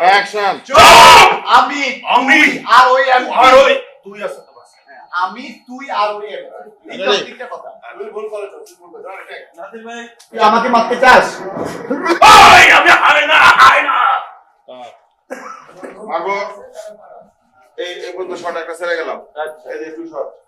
Action আমি আমি আর ওই আর ওই তুই আছে তো আমি তুই আর ওই আমি তিনটা Ready? তিনটা কথা। ভুল করেছ তুই ভুল করেছ নাদির ভাই তুই আমাকে মারতে চাস? ওই আমি না হাই না। মারবো। এই এই পর্যন্ত শট একটা ছেড়ে গেলাম। এই যে একটু শট এটাতে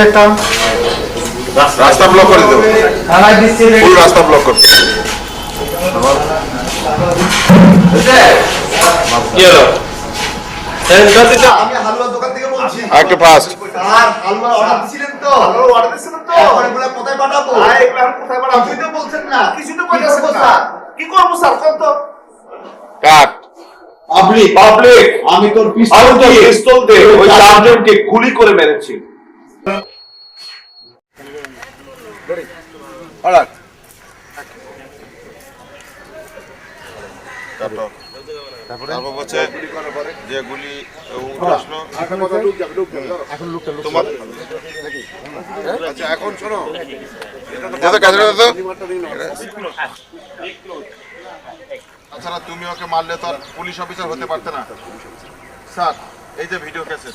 একটা রাস্তা ব্লক করে দেবো থানায় রাস্তা ব্লক করতে আমি হালুয়ার দোকান থেকে বলছি একটু ফাস্ট কোথায় পাঠাবো? কোথায় পাঠাবো? তুই তো বলছেন না। কিছু তো কি করব স্যার? তো। কাট। পাবলিক পাবলিক আমি তোর পিস্তল আমি তোর পিস্তল দে ওই চারজনকে গুলি করে মেরেছি। অলরাইট তারপর? হচ্ছে যে গুলি আসলো। তোমার আচ্ছা এখন শোনো। তাছাড়া তুমি ওকে মারলে তো আর পুলিশ অফিসার হতে পারতে না। স্যার, এই যে ভিডিও ক্যাসেট।